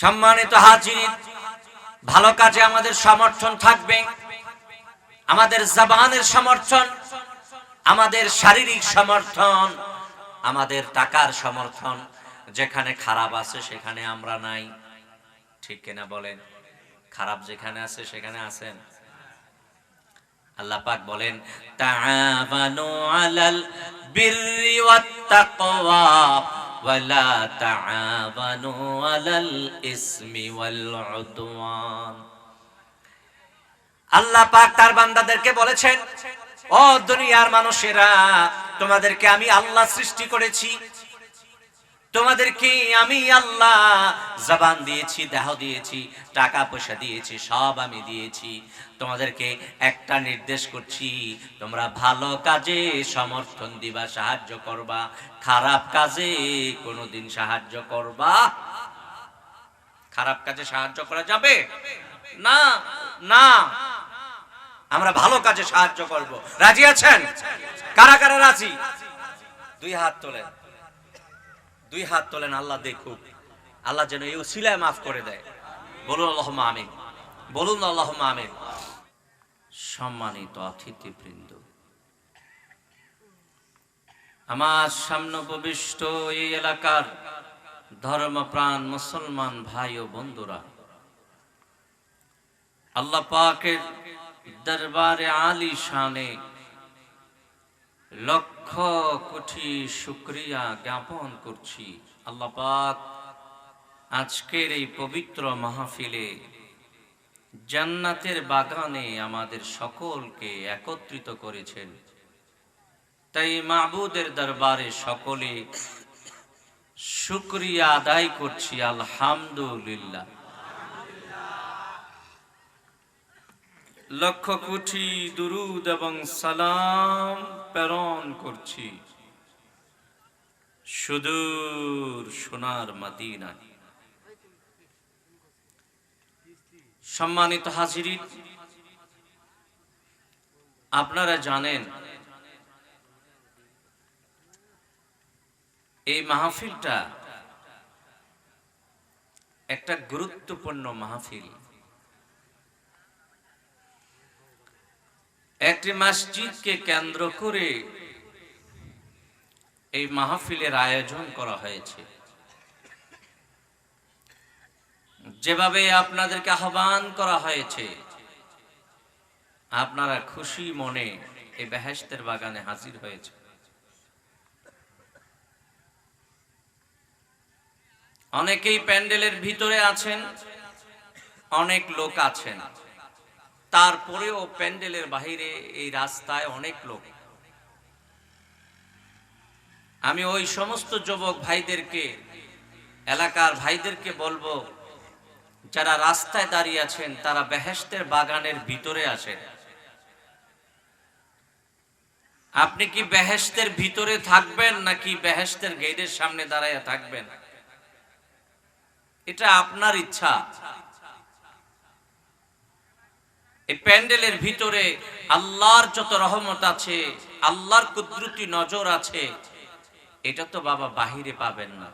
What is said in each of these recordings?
সম্মানিত হাজির, ভালো কাজে আমাদের সমর্থন থাকবে, আমাদের জবানের সমর্থন, আমাদের শারীরিক সমর্থন, আমাদের টাকার সমর্থন, যেখানে খারাপ আছে সেখানে আমরা নাই। ঠিক কিনা বলেন? খারাপ যেখানে আছে সেখানে আছেন? আল্লাহ পাক বলেন, তাআবানু আলাল বিররি ওয়াত তাকওয়া। ওয়ালা تعاونوا على الاسم والعدوان. আল্লাহ পাক তার বান্দাদেরকে বলেছেন, ও দুনিয়ার মানুষেরা, তোমাদেরকে আমি আল্লাহ সৃষ্টি করেছি তোমাদেরকে আমি আল্লাহ? জবান দিয়েছি, দেহ দিয়েছি, টাকা পয়সা দিয়েছি, সব আমি দিয়েছি। তোমাদেরকে একটা নির্দেশ করছি, তোমরা ভালো কাজে সমর্থন দিবা, সাহায্য করবা। খারাপ কাজে কোনোদিন সাহায্য করবা। খারাপ কাজে সাহায্য করা যাবে? না না। আমরা ভালো কাজে সাহায্য করব। রাজি আছেন? কারা কারা রাজি? দুই হাত তোলেন। দুই হাত তোলেন, আল্লাহ দেখুক। আল্লাহ যেন এই উসিলায় মাফ করে দেয়। বলুন আল্লাহ আমিন। বলুন আল্লাহ আমিন। সম্মানিত অতিথিবৃন্দ, আমার সামনে প্রবিষ্ট এই এলাকার ধর্মপ্রাণ মুসলমান ভাই ও বন্ধুরা, আল্লাহ পাকের দরবারে আলী শানে লক্ষ কোটি শুক্রিয়া জ্ঞাপন করছি। আল্লাহ পাক আজকের এই পবিত্র মাহফিলে জান্নাতের বাগানে আমাদের সকলকে একত্রিত করেছেন। তাই মাহবুদের দরবারে সকলে শুক্রিয়া আদায় করছি, আলহামদুলিল্লাহ। লক্ষ কোটি দুরুদ এবং সালাম প্রেরণ করছি। সুদূর সোনার মাদিনা সম্মানিত হাজিরি আপনারা জানেন, এই মাহফিলটা একটা গুরুত্বপূর্ণ মাহফিল। একটি মসজিদকে কেন্দ্র করে এই মাহফিলের আয়োজন করা হয়েছে। যেভাবে আপনাদেরকে আহ্বান করা হয়েছে, আপনারা খুশি মনে এই বেহেস্তের বাগানে হাজির হয়েছে। অনেকেই প্যান্ডেলের ভিতরে আছেন, অনেক লোক আছেন। তারপরেও প্যান্ডেলের বাহিরে এই রাস্তায় অনেক লোক। আমি ওই সমস্ত যুবক ভাইদেরকে, এলাকার ভাইদেরকে বলব, যারা রাস্তায় দাঁড়িয়ে আছেন, তারা বেহেস্তের বাগানের ভিতরে আছেন। আপনি কি বেহেস্তের ভিতরে থাকবেন, নাকি বেহেস্তের গেটের সামনে দাঁড়াইয়া থাকবেন? এটা আপনার ইচ্ছা। এই প্যান্ডেলের ভিতরে আল্লাহর যত রহমত আছে, আল্লাহর কুদরতি নজর আছে, এটা তো বাবা বাহিরে পাবেন না।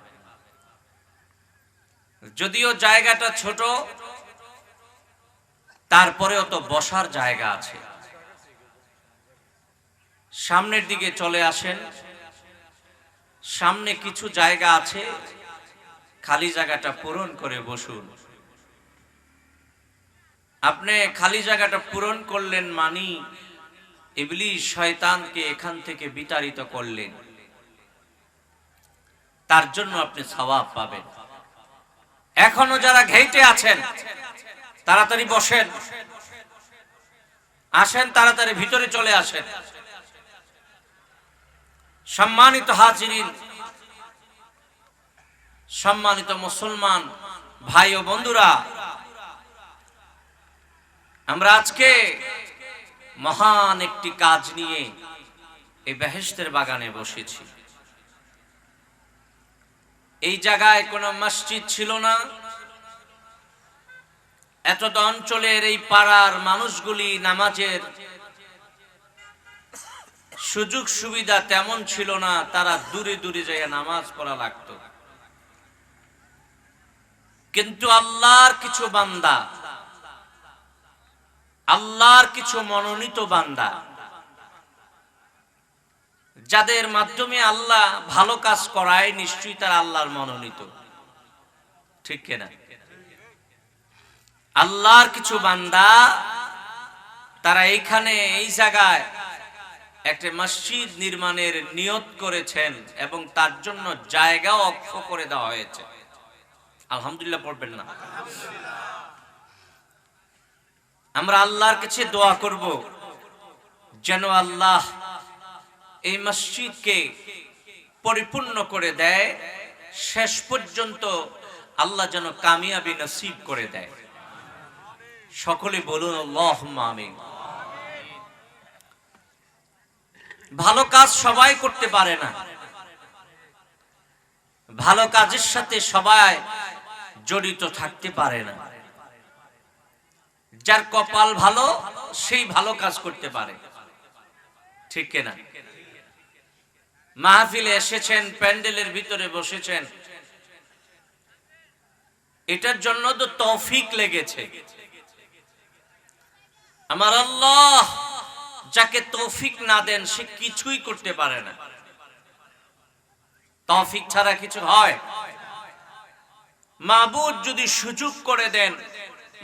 যদিও জায়গাটা ছোট, তারপরেও তো বসার জায়গা আছে। সামনের দিকে চলে আসেন। সামনে কিছু জায়গা আছে, খালি জায়গাটা পূরণ করে বসুন। আপনি খালি জায়গাটা পূরণ করলেন মানি, ইবলিশ শয়তানকে এখান থেকে বিতাড়িত করলেন। তার জন্য আপনি সওয়াব পাবেন। এখনও যারা ঘেইটে আছেন, তাড়াতাড়ি বসেন। আসেন, তাড়াতাড়ি ভিতরে চলে আসেন। সম্মানিত হাজিরিন, সম্মানিত মুসলমান ভাই ও বন্ধুরা আমরা আজকে মহান একটি কাজ নিয়ে এই বেহেস্তের বাগানে বসেছি। এই জায়গায় কোনো মসজিদ ছিল না। এত অঞ্চলের এই পাড়ার মানুষগুলি নামাজের সুযোগ সুবিধা তেমন ছিল না, তারা দূরে দূরে যাইয়া নামাজ পড়া লাগতো। কিন্তু আল্লাহর কিছু বান্দা আল্লাহর কিছু মনোনীত বান্দা। যাদের মাধ্যমে আল্লাহ ভালো কাজ করায়, নিশ্চয়ই তারা আল্লাহর মনোনীত। ঠিক কিনা? আল্লাহর কিছু বান্দা, তারা এইখানে, এই জায়গায় একটা মসজিদ নির্মাণের নিয়ত করেছেন এবং তার জন্য জায়গা অক্ষ করে দেওয়া হয়েছে। আলহামদুলিল্লাহ পড়বেন না। আমরা আল্লাহর কাছে দোয়া করব যেন আল্লাহ এই মসজিদকে পরিপূর্ণ করে দেয়, শেষ পর্যন্ত আল্লাহ যেন কামিয়াবি নসিব করে দেয়। সকলে বলুন আমিন। ভালো কাজ সবাই করতে পারে না। ভালো কাজের সাথে সবাই জড়িত থাকতে পারে না। যার কপাল ভালো, সেই ভালো কাজ করতে পারে। ঠিক কিনা? মাহফিলে এসেছেন, প্যান্ডেলের ভিতরে বসেছেন। এটার জন্য তো তৌফিক লেগেছে। আমার আল্লাহ যাকে তৌফিক না দেন, সে কিছুই করতে পারে না। তৌফিক ছাড়া কিছু হয়? মাবুদ যদি সুযোগ করে দেন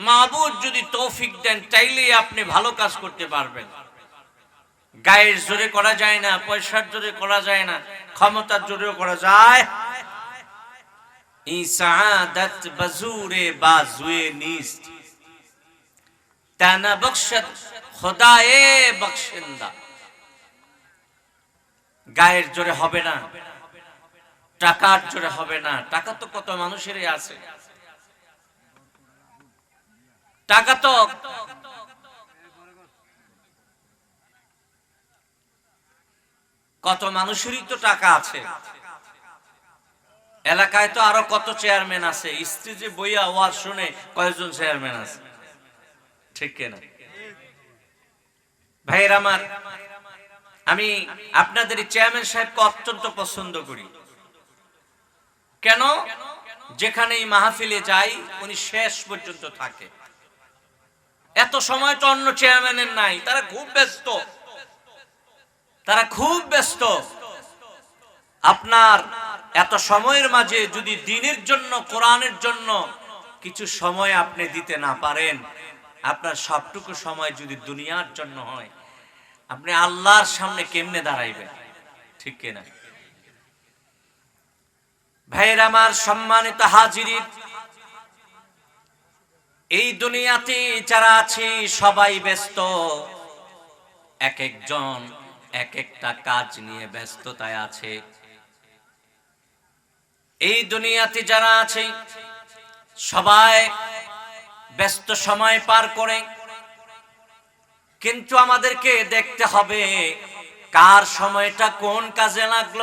মাবুদ যদি তৌফিক দেন তাইলেই আপনি ভালো কাজ করতে পারবেন। গায়ের জোরে করা যায় না, পয়সার জোরে করা যায় না, ক্ষমতার জোরেও করা যায়। গায়ের জোরে হবে না, টাকার জোরে হবে না। টাকা তো কত মানুষেরই আছে। টাকা তো। কত মানুষেরই তো টাকা আছে। এলাকায় তো আরও কত চেয়ারম্যান আছে। স্ত্রী যে বইয়া শুনে কয়েকজন চেয়ারম্যান আছে। ঠিক কিনা? ভাইয়ের আমার, আমি আপনাদের চেয়ারম্যান সাহেবকে অত্যন্ত পছন্দ করি। কেন? যেখানে মাহফিলে যাই, উনি শেষ পর্যন্ত থাকে। এত সময় তো অন্য চেয়ারম্যানের নাই, তারা খুব ব্যস্ত। তারা খুব ব্যস্ত। আপনার এত সময়ের মাঝে যদি দিনের জন্য, কোরআনের জন্য কিছু সময় আপনি দিতে না পারেন, আপনার সবটুকু সময় যদি দুনিয়ার জন্য হয়, আপনি আল্লাহর সামনে কেমনে দাঁড়াইবেন? ঠিক কিনা? ভাইয়ের আমার সম্মানিত হাজিরিন এই দুনিয়াতে যারা আছে, সবাই ব্যস্ত। এক একজন এক একটা কাজ নিয়ে ব্যস্ততায় আছে। এই দুনিয়াতে যারা আছে, সবাই ব্যস্ত সময় পার করে। কিন্তু আমাদেরকে দেখতে হবে কার সময়টা কোন কাজে লাগল,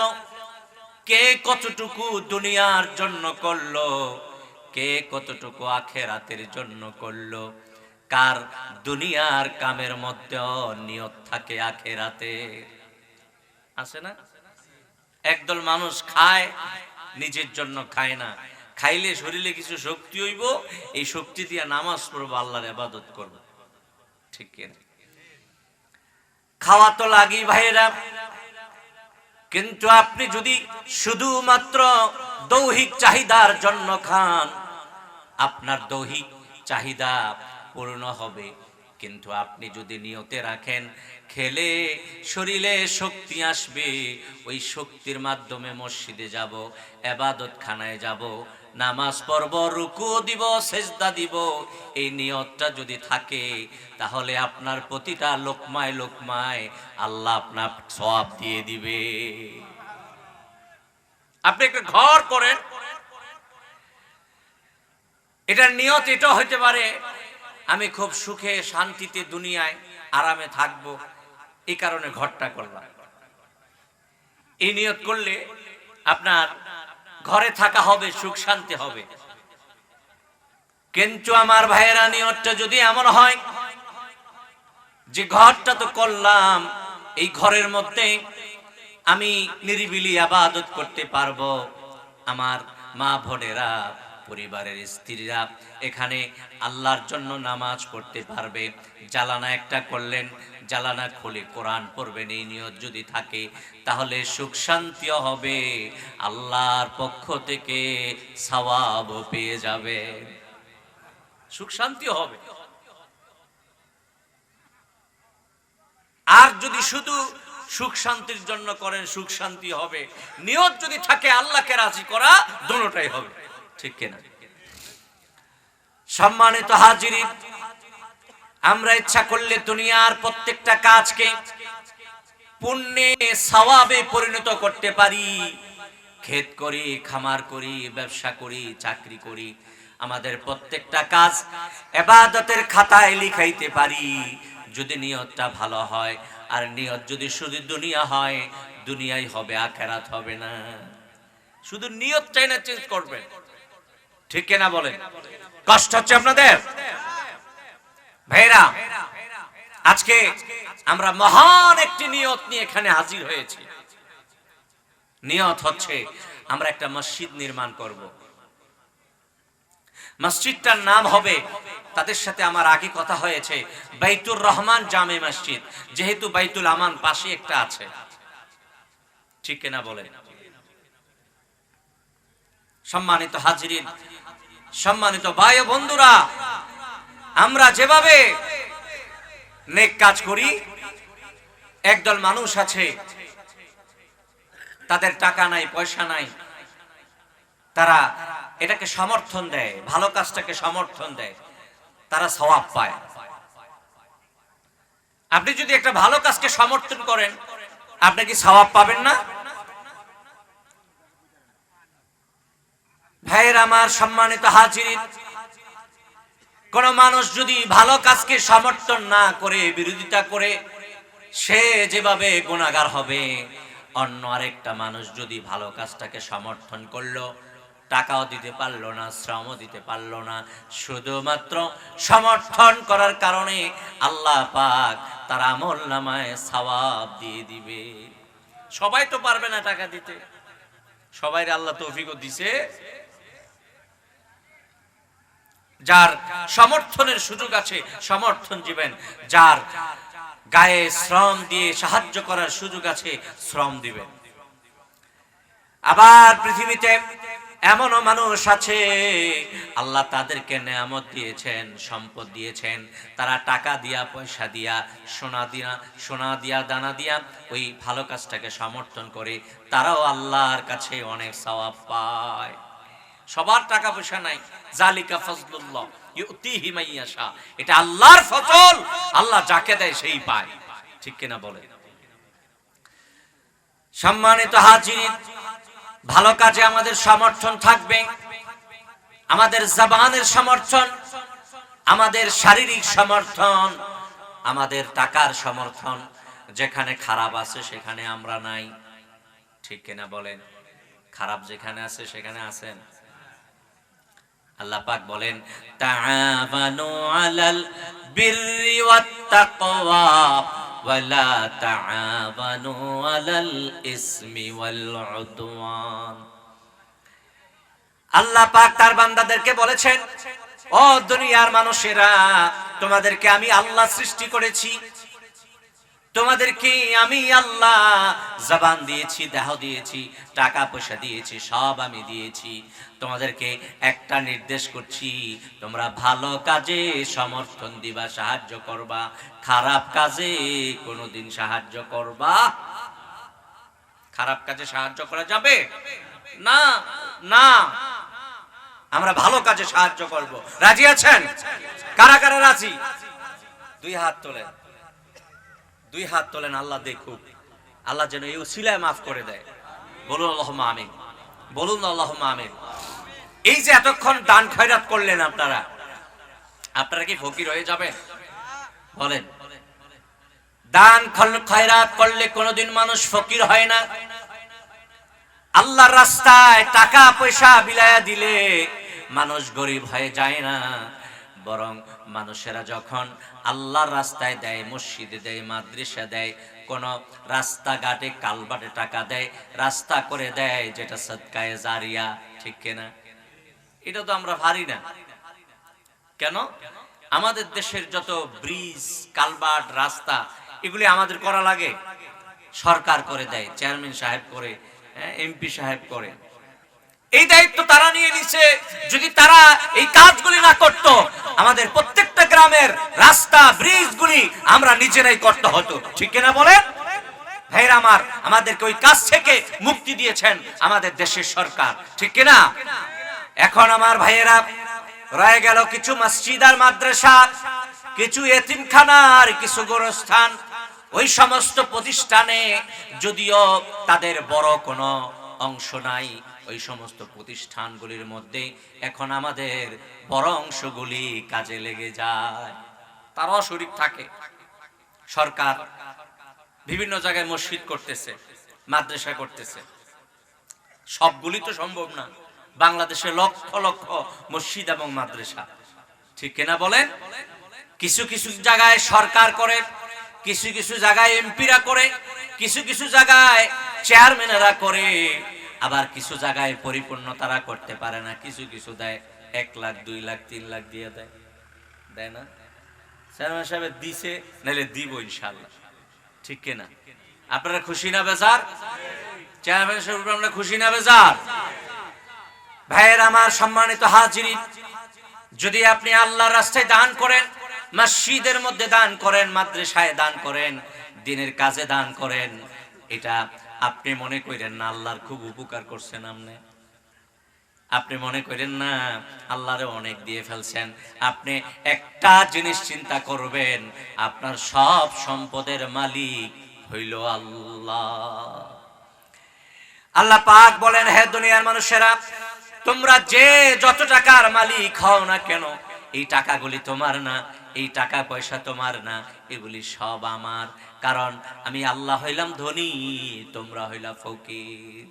কে কতটুকু দুনিয়ার জন্য করল। কে কতটুকু আখেরাতের জন্য করল? কার দুনিয়ার কামের মধ্যে নিয়ত থাকে আখেরাতে? আছে না? একদল মানুষ খায়, নিজের জন্য খায় না। খাইলে শরীরে কিছু শক্তি হইব, এই শক্তি দিয়ে নামাজ পড়ব, আল্লাহর আবাদত করব। ঠিক কিনা খাওয়া তো লাগেই ভাইয়েরা। কিন্তু আপনি যদি শুধুমাত্র দৌহিক চাহিদার জন্য খান আপনার দৈহিক চাহিদা পূর্ণ হবে। কিন্তু আপনি যদি নিয়তে রাখেন, খেলে শরীরে শক্তি আসবে, ওই শক্তির মাধ্যমে মসজিদে যাব এবাদত খানায় যাব, নামাজ পড়ব রুকু দিব, সেজদা দিব, এই নিয়তটা যদি থাকে, তাহলে আপনার প্রতিটা লোকমায় লোকমায় আল্লাহ আপনার সব দিয়ে দিবে। আপনি একটা ঘর করেন। এটার নিয়ত এটা হইতে পারে। আমি খুব সুখে, শান্তিতে দুনিয়ায় আরামে থাকব, এই কারণে ঘরটা করলাম। এই নিয়ত করলে আপনার ঘরে থাকা হবে, সুখ শান্তি হবে। কিন্তু আমার ভাইয়েরা, নিয়তটা যদি এমন হয় যে ঘরটা তো করলাম, এই ঘরের মধ্যে আমি নিরিবিলি আবাদত করতে পারব, আমার মা বোনেরা পরিবারের স্ত্রীরা এখানে আল্লাহর জন্য নামাজ পড়তে পারবে। জ্বালানা একটা করলেন, জ্বালানা খুলে কোরআন পড়বেন, এই নিয়ত যদি থাকে, তাহলে সুখ শান্তিও হবে, আল্লাহর পক্ষ থেকে সওয়াবও পেয়ে যাবে। সুখ শান্তিও হবে। আর যদি শুধু সুখ শান্তির জন্য করেন, সুখ শান্তি হবে। নিয়ত যদি থাকে, আল্লাহকে রাজি করা, দুটোটাই হবে। ঠিক কিনা? সম্মানিত হাজিরি, আমরা ইচ্ছা করলে দুনিয়ার প্রত্যেকটা কাজকে পুণ্যে, সওয়াবে পরিণত করতে পারি। ক্ষেত করি, খামার করি, ব্যবসা করি, চাকরি করি, আমাদের প্রত্যেকটা কাজ এবাদতের খাতায় লিখাইতে পারি। যদি নিয়তটা ভালো হয়, আর নিয়ত যদি শুধু দুনিয়া হয়, দুনিয়াই হবে, আখেরাত হবে না। শুধু নিয়তটাই না, চেঞ্জ করবেন। ঠিক কিনা বলেন? কষ্ট হচ্ছে আপনাদের? ভাইরা আজকে আমরা মহান একটি নিয়ত নিয়ে এখানে হাজির হয়েছি। নিয়ত হচ্ছে, আমরা একটা মসজিদ নির্মাণ করব। মসজিদটার নাম হবে, তাদের সাথে আমার আগে কথা হয়েছে, বাইতুর রহমান জামে মসজিদ। যেহেতু বাইতুল আমান পাশে একটা আছে। ঠিক কিনা বলে সম্মানিত হাজিরিন সম্মানিত ভাই ও বন্ধুরা, আমরা যেভাবে নেক কাজ করি, একদল মানুষ আছে, তাদের টাকা নাই, পয়সা নাই, তারা এটাকে সমর্থন দেয়, ভালো কাজটাকে সমর্থন দেয়, তারা সওয়াব পায়। আপনি যদি একটা ভালো কাজকে সমর্থন করেন, আপনি কি সওয়াব পাবেন না? ভাইয়ের আমার সম্মানিত হাজির। কোন মানুষ যদি ভালো কাজকে সমর্থন না করে, বিরোধিতা করে, সে যেভাবে গুণাগার হবে, অন্য আরেকটা মানুষ যদি ভালো কাজটাকে সমর্থন করল, টাকাও দিতে পারল না, শ্রমও দিতে পারল না, শুধুমাত্র সমর্থন করার কারণে আল্লাহ পাক তার আমল নামায় সওয়াব দিয়ে দিবে। সবাই তো পারবে না টাকা দিতে। সবাই আল্লাহ তৌফিকও দিছে। যার সমর্থনের সুযোগ আছে, সমর্থন দিবেন। যার গায়ে শ্রম দিয়ে সাহায্য করার সুযোগ আছে, শ্রম দিবেন। আবার পৃথিবীতে এমনও মানুষ আছে, আল্লাহ তাদেরকে নেয়ামত দিয়েছেন, সম্পদ দিয়েছেন। তারা টাকা দিয়া, পয়সা দিয়া, সোনা দিয়া সোনা দিয়া, দানা দিয়া ওই ভালো কাজটাকে সমর্থন করে। তারাও আল্লাহর কাছে অনেক সওয়াব পায়। সবার টাকা পয়সা নাই। জালিকা ফজলুল্লাহ, ইউতিহি মাইয়াশা এটা আল্লাহর ফজল, আল্লাহ যাকে দেয় সেই পায়। ঠিক কিনা বলে? সম্মানিত হাজির, ভালো কাজে আমাদের সমর্থন থাকবে। আমাদের জবানের সমর্থন, আমাদের শারীরিক সমর্থন, আমাদের টাকার সমর্থন, যেখানে খারাপ আছে সেখানে আমরা নাই। ঠিক কিনা বলেন? খারাপ যেখানে আছে সেখানে আছেন। আল্লাহ পাক বলেন তাআবানু আলাল বিররি ওয়াত তাকওয়া ওয়ালা তাআবানু আলাল ইসমি ওয়াল উদওয়ান। আল্লাহ পাক তার বান্দাদেরকে বলেছেন, ও দুনিয়ার মানুষেরা, তোমাদেরকে আমি আল্লাহ সৃষ্টি করেছি। তোমাদেরকে আমি আল্লাহ জবান দিয়েছি, দেহ দিয়েছি, টাকা পয়সা দিয়েছি, সব আমি দিয়েছি। তোমাদেরকে একটা নির্দেশ করছি, তোমরা ভালো কাজে সমর্থন দিবা, সাহায্য করবা। খারাপ কাজে কোনোদিন সাহায্য করবা। খারাপ কাজে সাহায্য করা যাবে? না না। আমরা ভালো কাজে সাহায্য করব। রাজি আছেন? কারা কারা রাজি? দুই হাত তোলেন। দুই হাত তোলেন, আল্লাহ দেখুক। আল্লাহ যেন এই উসিলায় মাফ করে দেয়। বলুন আল্লাহ আমিন। বলুন আল্লাহ আমিন। এই যে এতক্ষণ দান খয়রাত করলেন আপনারা আপনারা কি ফকির হয়ে যাবেন? বলেন। দান খয়রাত করলে কোনোদিন মানুষ ফকির হয় না। আল্লাহর রাস্তায় টাকা পয়সা বিলায়া দিলে মানুষ গরিব হয়ে যায় না। বরং মানুষেরা যখন আল্লাহর রাস্তায় দেয়, মসজিদে দেয় মাদ্রাসা দেয়, কোন রাস্তাঘাটে কালবাটে টাকা দেয়, রাস্তা করে দেয় যেটা সৎকায়ে জারিয়া, ঠিক কিনা? এটা তো আমরা পারি না। কেন? আমাদের দেশের যত ব্রিজ কালবার্ট রাস্তা, এগুলি আমাদের করা লাগে। সরকার করে দেয়, চেয়ারম্যান সাহেব করে এমপি সাহেব করে। এই দায়িত্ব তারা নিয়ে নিছে। যদি তারা এই কাজগুলি না করত, আমাদের প্রত্যেকটা গ্রামের রাস্তা, ব্রিজগুলি আমরা নিজেরাই করতে হতো। ঠিক কিনা বলেন? ভাইরা আমার, আমাদেরকে ওই কাজ থেকে মুক্তি দিয়েছেন আমাদের দেশের সরকার। ঠিক কিনা? এখন আমার ভাইয়েরা, রয়ে গেল কিছু মসজিদ আর মাদ্রাসা, কিছু এতিমখানা আর কিছু গোরস্থান। ওই সমস্ত প্রতিষ্ঠানে যদিও তাদের বড় কোনো অংশ নাই ওই সমস্ত প্রতিষ্ঠানগুলির মধ্যে এখন আমাদের বড় অংশগুলি কাজে লেগে যায়। তারাও শরীর থাকে। সরকার বিভিন্ন জায়গায় মসজিদ করতেছে, মাদ্রাসা করতেছে। সবগুলি তো সম্ভব না। বাংলাদেশে লক্ষ লক্ষ মসজিদ এবং মাদ্রাসা। ঠিক কিনা বলেন? কিছু কিছু জায়গায় সরকার করে, কিছু কিছু জায়গায় এমপিরা করে, কিছু কিছু জায়গায় চেয়ারম্যানেরা করে। আবার কিছু জায়গায় পরিপূর্ণ তারা করতে পারে না। কিছু কিছু দেয়। এক লাখ, দুই লাখ, তিন লাখ দিয়ে দেয়। দেয় না? চেয়ারম্যান দিছে নাহলে দিব ইনশাল্লাহ ঠিক কিনা? আপনারা খুশি না বেজার? চেয়ারম্যান সাহেব আমরা খুশি না বেজার? ভাইয়ের আমার সম্মানিত হাজিরি, যদি আপনি আল্লাহর রাস্তায় দান করেন, মসজিদের মধ্যে দান করেন, মাদ্রাসায় দান করেন, দিনের কাজে দান করেন, এটা আপনি মনে করেন না, আল্লাহর খুব উপকার করছেন আপনি? আপনি মনে করেন না, আল্লাহরে অনেক দিয়ে ফেলছেন। আপনি একটা জিনিস চিন্তা করবেন, আপনার সব সম্পদের মালিক হইল আল্লাহ। আল্লাহ পাক বলেন, হে দুনিয়ার মানুষেরা, তোমরা যে যত টাকার মালিক হও না কেন, এই টাকাগুলি তোমার না, এই টাকা পয়সা তোমার না এগুলি সব আমার, কারণ আমি আল্লাহ হইলাম ধনী, তোমরা হইলা ফকির।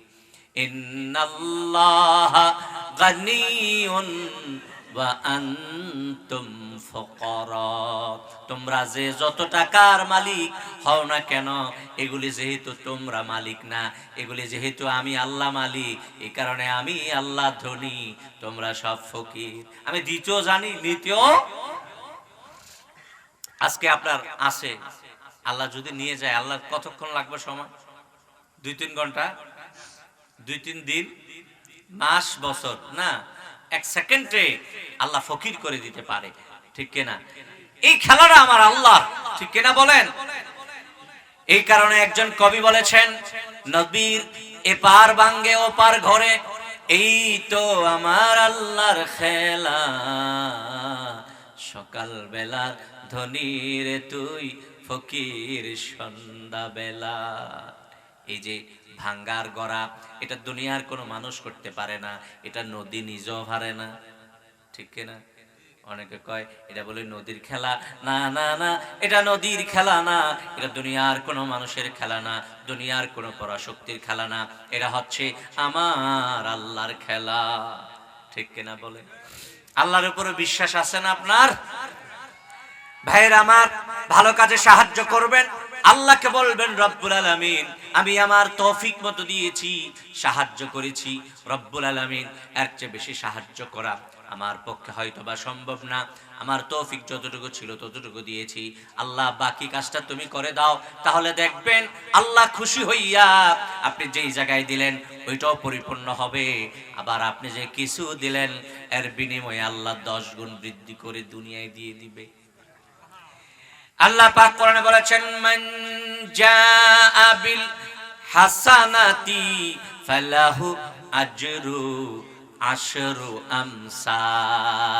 ইন্নাল্লাহ গানিয়ুন ওয়া তোমরা যে যত টাকার মালিক হও না কেন, এগুলি যেহেতু তোমরা মালিক না, এগুলি যেহেতু আমি আল্লাহ মালিক এই কারণে আমি আল্লাহ ধনী, তোমরা সব ফকির। আমি দ্বিতীয় জানি নিতেও আজকে আপনার আছে। আল্লাহ যদি নিয়ে যায়, আল্লাহ কতক্ষণ লাগবে সময়? দুই তিন ঘণ্টা? দুই তিন দিন? মাস, বছর? না, এক সেকেন্ডে আল্লাহ ফকির করে দিতে পারে। ঠিক কিনা? এই খেলাটা আমার আল্লাহ ঠিক কিনা বলেন? এই কারণে একজন কবি বলেছেন, নবীর এপার বাঙ্গে ওপার ঘরে, এই তো আমার আল্লাহর খেলা। সকাল বেলার ধনীর তুই ফকির সন্ধ্যা বেলা এই যে ভাঙ্গার গড়া, এটা দুনিয়ার কোনো মানুষ করতে পারে না, এটা নদী নিজেও পারে না। ঠিক কিনা? অনেকে কয়, এটা বলে নদীর খেলা, না না না, এটা নদীর খেলা না, এটা দুনিয়ার কোনো মানুষের খেলা না, দুনিয়ার কোনো পরাশক্তির খেলা না, এটা হচ্ছে আমার আল্লাহর খেলা। ঠিক কিনা বলে? আল্লাহর উপরে বিশ্বাস আছে না আপনার? ভাইয়ের আমার, ভালো কাজে সাহায্য করবেন। আল্লাহকে বলবেন, রব্বুল আলামিন, আমি আমার তৌফিক মতো দিয়েছি, সাহায্য করেছি, রব্বুল আলামিন, এর চেয়ে বেশি সাহায্য করা আমার পক্ষে হয়তো বা সম্ভব না। আমার তৌফিক যতটুকু ছিল ততটুকু দিয়েছি। আল্লাহ, বাকি কাজটা তুমি করে দাও, তাহলে দেখবেন আল্লাহ খুশি হইয়া আপনি যেই জায়গায় দিলেন, ওইটাও পরিপূর্ণ হবে। আবার আপনি যে কিছু দিলেন, এর বিনিময়ে আল্লাহ দশ গুণ বৃদ্ধি করে দুনিয়ায় দিয়ে দিবে। আল্লাহ পাক কোরআনে বলেছেন, মান জাআ বিল হাসানাতি ফালাহু আজরু আশরু আমসালিহা।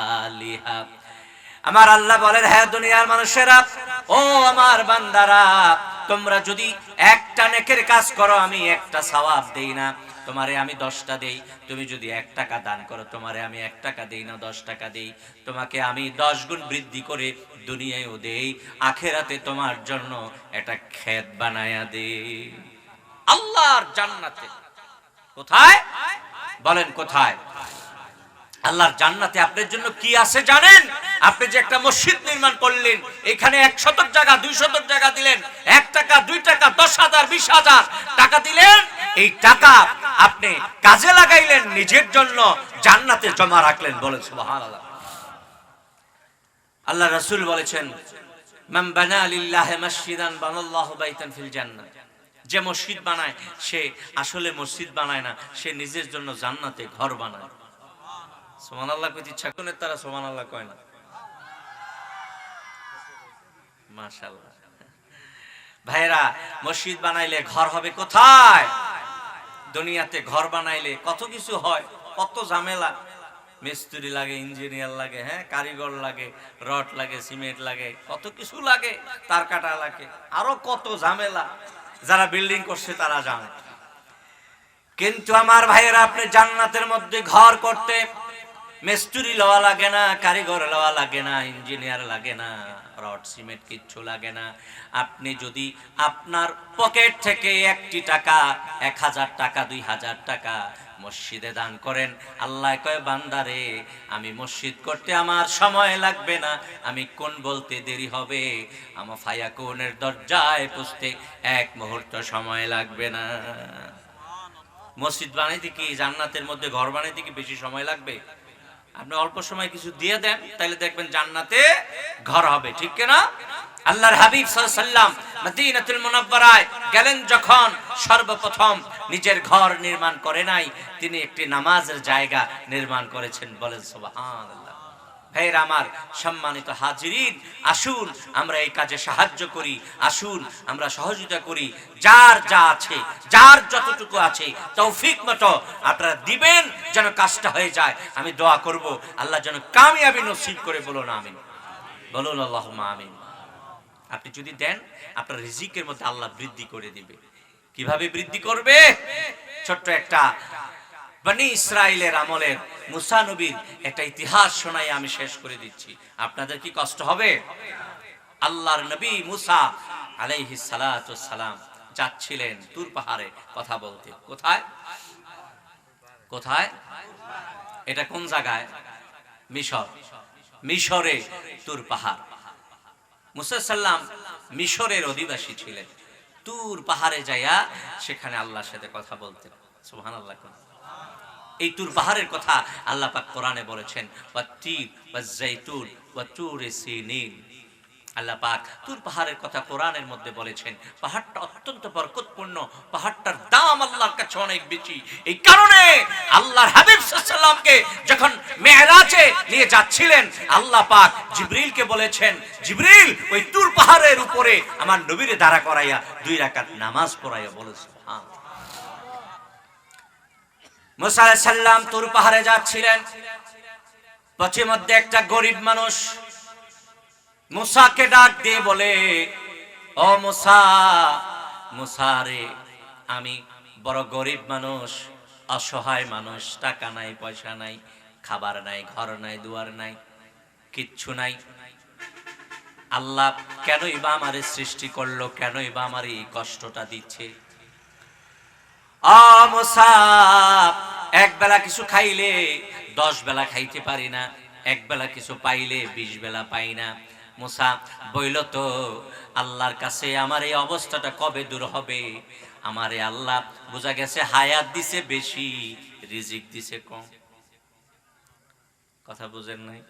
আমার আল্লাহ বলেন হ্যাঁ দুনিয়ার মানুষেরা, ও আমার বান্দারা তোমরা যদি একটা নেকের কাজ করো, আমি একটা সওয়াব দেই না। তোমারে আমি দশটা দেই। তুমি যদি এক টাকা দান করো, তোমারে আমি এক টাকা দেই না, দশ টাকা দেই। তোমাকে আমি দশ গুণ বৃদ্ধি করে দুনিয়ায়ও দেই। আখেরাতে তোমার জন্য একটা ক্ষেত বানায়া দে আল্লাহর জান্নাতে। কোথায়? বলেন কোথায়? আল্লাহর জান্নাতে আপনার জন্য কি আছে জানেন? আপনি যে একটা মসজিদ নির্মাণ করলেন, এখানে এক শতক জায়গা, দুই শতক জায়গা দিলেন, এক দশ হাজার টাকা দিলেন। এই টাকা আপনি কাজে লাগাইলেন, নিজের জন্য জান্নাতে জমা রাখলেন বলেন আল্লাহ রাসূল বলেছেন যে মসজিদ বানায়, সে আসলে মসজিদ বানায় না, সে নিজের জন্য জান্নাতে ঘর বানায়। সুবহানাল্লাহ কইতে ইচ্ছা তারা সুবহানাল্লাহ কয় না। ভাইরা মসজিদ বানাইলে ঘর হবে কোথায়? দুনিয়াতে ঘর বানাইলে কত কিছু হয়, কত ঝামেলা। মিস্ত্রি লাগে, ইঞ্জিনিয়ার লাগে হ্যাঁ? কারিগর লাগে, রড লাগে, সিমেন্ট লাগে, কত কিছু লাগে, তার কাটা লাগে, আরও কত ঝামেলা। যারা বিল্ডিং করছে তারা জানে। কিন্তু আমার ভাইয়েরা, আপনি জান্নাতের মধ্যে ঘর করতে মিস্ত্রি লওয়া লাগে না, কারিগর লওয়া লাগে না, ইঞ্জিনিয়ার লাগে না, রড, সিমেন্ট কিচ্ছু লাগে না। আপনি যদি আপনার পকেট থেকে একটি টাকা, এক হাজার টাকা, দুই হাজার টাকা মসজিদে দান করেন, আল্লাহ কয় বান্দারে আমি মসজিদ করতে আমার সময় লাগবে না, আমি কোন বলতে দেরি হবে? আমার ফায়া কোনের দরজায় পুষতে এক মুহূর্ত সময় লাগবে না। মসজিদ বানাইতে কি জান্নাতের মধ্যে ঘর বানাইতে কি বেশি সময় লাগবে? আপনি অল্প সময় কিছু দিয়ে দেন, তাহলে দেখবেন জান্নাতে ঘর হবে, ঠিক কিনা? আল্লাহর হাবিব সাল্লাম মদিনাতুল মুনাব্বারায় গেলেন যখন সর্বপ্রথম নিজের ঘর নির্মাণ করে নাই, তিনি একটি নামাজের জায়গা নির্মাণ করেছেন, বলেন সুবহানাল্লাহ। ভাইয়ের আমার সম্মানিত হাজিরিন, আসুন আমরা এই কাজে সাহায্য করি, আসুন আমরা সহযোগিতা করি। যার যা আছে, যার যতটুকু আছে, তৌফিক মতো আপনারা দিবেন যেন কাজটা হয়ে যায়। আমি দোয়া করব, আল্লাহ যেন কামিয়াবি নসিব করে বলুন, আমিন। বলুন আল্লাহ আমিন। আপনি যদি দেন, আপনার রিজিকের মধ্যে আল্লাহ বৃদ্ধি করে দিবে। কীভাবে বৃদ্ধি করবে? ছোট্ট একটা বনি ইসরায়েলের আমলের মুসা নবীর একটা ইতিহাস শোনাই আমি শেষ করে দিচ্ছি। আপনাদের কি কষ্ট হবে? আল্লাহর নবী মুসা আলাইহি সালাম যাচ্ছিলেন তুর পাহাড়ে কথা বলতে। কোথায়? কোথায়? এটা কোন জায়গায়? মিশর। মিশরে তুর পাহাড়। মুসা সাল্লাম মিশরের অধিবাসী ছিলেন। তুর পাহাড়ে যাইয়া সেখানে আল্লাহর সাথে কথা বলতেন। সুবহানাল্লাহ। এই তুর পাহাড়ের কথা আল্লাহ পাক কোরআনে বলেছেন আল্লাহ পাক তুর পাহাড়ের কথা কোরআনের মধ্যে বলেছেন, পাহাড়টা অত্যন্ত বরকতপূর্ণ, পাহাড়টার দাম আল্লাহর কাছে অনেক বেশি। এই কারণে আল্লাহর হাবিব সাল্লামকে যখন মেহরাজে নিয়ে যাচ্ছিলেন, আল্লাহ পাক জিবরিলকে বলেছেন, জিবরিল, ওই তুর পাহাড়ের উপরে আমার নবীরে দাঁড়া করাইয়া দুই রাকাত নামাজ পড়াইয়া বলেছে হ্যাঁ মুসা সাল্লাম তুর পাহাড়ে যাচ্ছিলেন। পথে মধ্যে একটা গরিব মানুষ মুসাকে ডাক দিয়ে বলে, ও মুসা মুসা রে, আমি বড় গরিব মানুষ, অসহায় মানুষ, টাকা নাই, পয়সা নাই, খাবার নাই, ঘর নাই, দুয়ার নাই, কিচ্ছু নাই। আল্লাহ কেনই বা আমারে সৃষ্টি করল, কেনই বা আমার এই কষ্টটা দিচ্ছে? এক বেলা কিছু খাইলে দশ বেলা খাইতে পারি না, এক বেলা কিছু পাইলে বিশ বেলা পাই না। মুসা বইল তো, আল্লাহর কাছে আমার এই অবস্থাটা কবে দূর হবে? আমারে আল্লাহ বোঝা গেছে হায়াত দিছে বেশি, রিজিক দিছে কম। কথা বুঝেন নাই?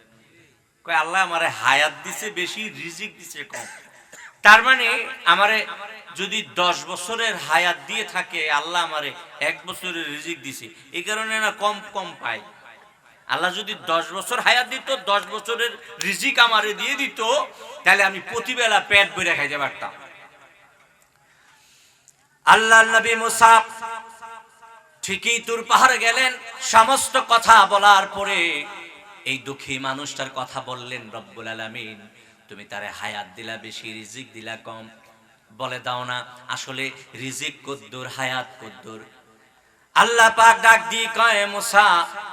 কয়, আল্লাহ আমারে হায়াত দিছে বেশি, রিজিক দিছে কম। তার মানে আমারে যদি দশ বছরের হায়াত দিয়ে থাকে, আল্লাহ আমারে এক বছরের রিজিক দিছে। এই কারণে না কম কম পাই আল্লাহ যদি দশ বছর হায়াত দিত, দশ বছরের রিজিক আমারে দিয়ে দিত, তাহলে আমি প্রতিবেলা পেট বইরে খাইতে পারতাম। আল্লাহ নবী মুসা ঠিকই তুর পাহাড়ে গেলেন, সমস্ত কথা বলার পরে এই দুঃখী মানুষটার কথা বললেন, রব্বুল আলামিন তুমি তারে হায়াত দিলা, বেশি রিজিক দিলা কম। বলে, দাও না, আসলে রিজিক কদ্দুর, হায়াত কদ্দুর। আল্লাহ পাক ডাক দি, কয়, মুসা,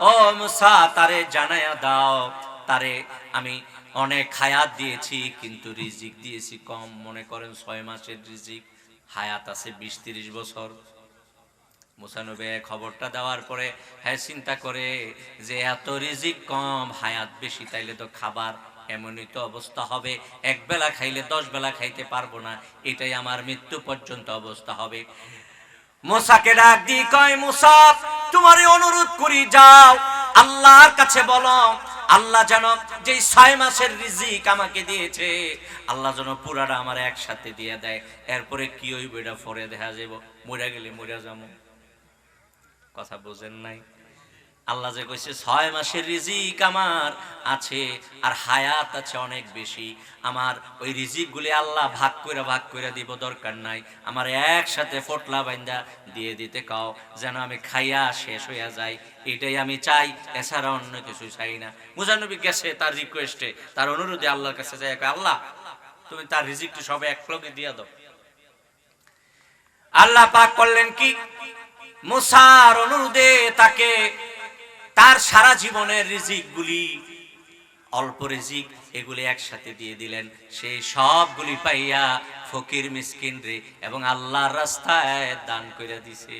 ও মুসা, তারে জানায়া দাও। তারে আমি অনেক হায়াত দিয়েছি, কিন্তু রিজিক দিয়েছি কম। মনে করেন ছয় মাসের রিজিক, হায়াত আছে বিশ, তিরিশ বছর। মুসানবে খবরটা দেওয়ার পরে হ্যাঁ চিন্তা করে যে, এত রিজিক কম, হায়াত বেশি, তাইলে তো খাবার এমনই তো অবস্থা হবে, এক বেলা খাইলে দশ বেলা খাইতে পারব না, এটাই আমার মৃত্যু পর্যন্ত অবস্থা হবে। মুসাকে ডাক দি, কয় মুসা, তোমারে অনুরোধ করি যাও, আল্লাহর কাছে বলো, আল্লাহ যেন যে ছয় মাসের রিজিক আমাকে দিয়েছে, আল্লাহ যেন পুরাটা আমার একসাথে দিয়ে দেয়, এরপরে কি হইব এটা পরে দেখা যাব মরে গেলে মরে যাব। কথা বোঝেন নাই? আল্লাহ যে কইছে, ছয় মাসের রিজিক আমার আছে আর হায়াত আছে অনেক বেশি। আমার ওই রিজিক গুলি আল্লাহ ভাগ করে ভাগ করে দিব, দরকার নাই। আমার একসাথে ফটলা বাইন্দা দিয়ে দিতে কাও, যেন আমি খাইয়া শেষ হইয়া যাই। এটাই আমি চাই, এছাড়া অন্য কিছু চাই না। মুজানবী গেছে তার রিকোয়েস্টে তার অনুরোধে আল্লাহর কাছে যাই আল্লাহ, তুমি তার রিজিকটি সবে এক লগে দিয়া দাও। আল্লাহ পাক করলেন কি? মুসার অনুরোধে তাকে তার সারা জীবনের রিজিক গুলি অল্প রিজিক এগুলি একসাথে দিয়ে দিলেন। সেই সবগুলি পাইয়া ফকির মিসকিন রে এবং আল্লাহর রাস্তায় দান করে দিছে।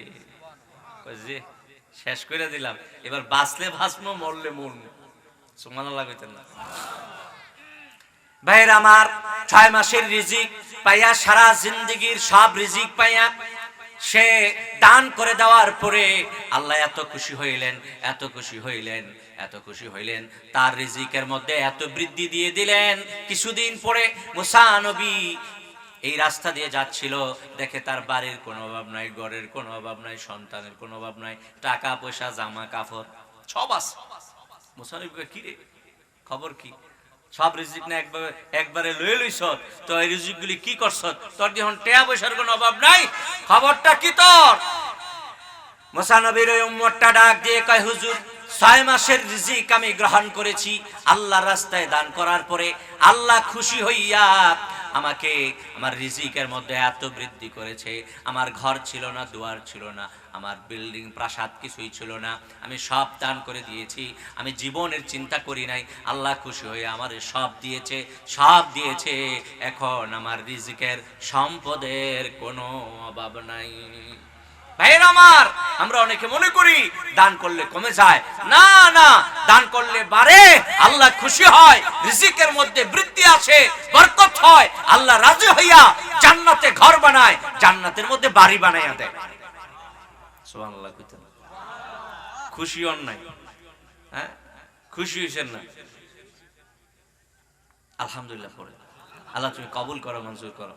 শেষ করে দিলাম। এবার বাঁচলে ভাসমো মরলে মন সুমান লাগাইতেন না। ভাইয়ের আমার ছয় মাসের রিজিক পাইয়া সারা জিন্দগির সব রিজিক পাইয়া সে দান করে দেওয়ার পরে আল্লাহ এত খুশি হইলেন, এত খুশি হইলেন, এত খুশি হইলেন। তার রিজিকের মধ্যে এত বৃদ্ধি দিয়ে দিলেন। কিছুদিন পরে মুসা নবী এই রাস্তা দিয়ে যাচ্ছিল। দেখে তার বাড়ির কোনো অভাব নাই, ঘরের কোনো অভাব নাই, সন্তানের কোনো অভাব নাই, টাকা পয়সা, জামা কাপড়, সব আছে। মুসানবী কি রে? খবর কি? সব রিজিক না একবারে একবারে লয়ে লইছ। তো এই রিজিক গুলি কি করছ তোর যখন টেয়া পয়সার কোনো অভাব নাই? খবরটা কি তোর? মোসানবীর ওই উম্মতটা ডাক দিয়ে কয়, হুজুর, ছয় মাসের রিজিক আমি গ্রহণ করেছি। আল্লাহ রাস্তায় দান করার পরে আল্লাহ খুশি হইয়া আমাকে আমার রিজিকের মধ্যে এত বৃদ্ধি করেছে, আমার ঘর ছিল না, দুয়ার ছিল না, আমার বিল্ডিং, প্রাসাদ কিছুই ছিল না, আমি সব দান করে দিয়েছি, আমি জীবনের চিন্তা করি নাই, আল্লাহ খুশি হয়ে আমার সব দিয়েছে সব দিয়েছে, এখন আমার রিজিকের সম্পদের কোনো অভাব নাই। ভাইয়ের আমার, আমরা অনেকে মনে করি দান করলে কমে যায়। না না, দান করলে বাড়ে, আল্লাহ খুশি হয়, রিজিকের মধ্যে বৃদ্ধি আসে, বরকত হয়, আল্লাহ রাজি হইয়া জান্নাতে ঘর বানায়, জান্নাতের মধ্যে বাড়ি বানাইয়া দেয়। সুবহানাল্লাহ কইতেন খুশি হন নাই? হ্যাঁ? খুশি হয়েছেন না? আলহামদুলিল্লাহ পড়ে আল্লাহ তুমি কবুল করো, মঞ্জুর করো।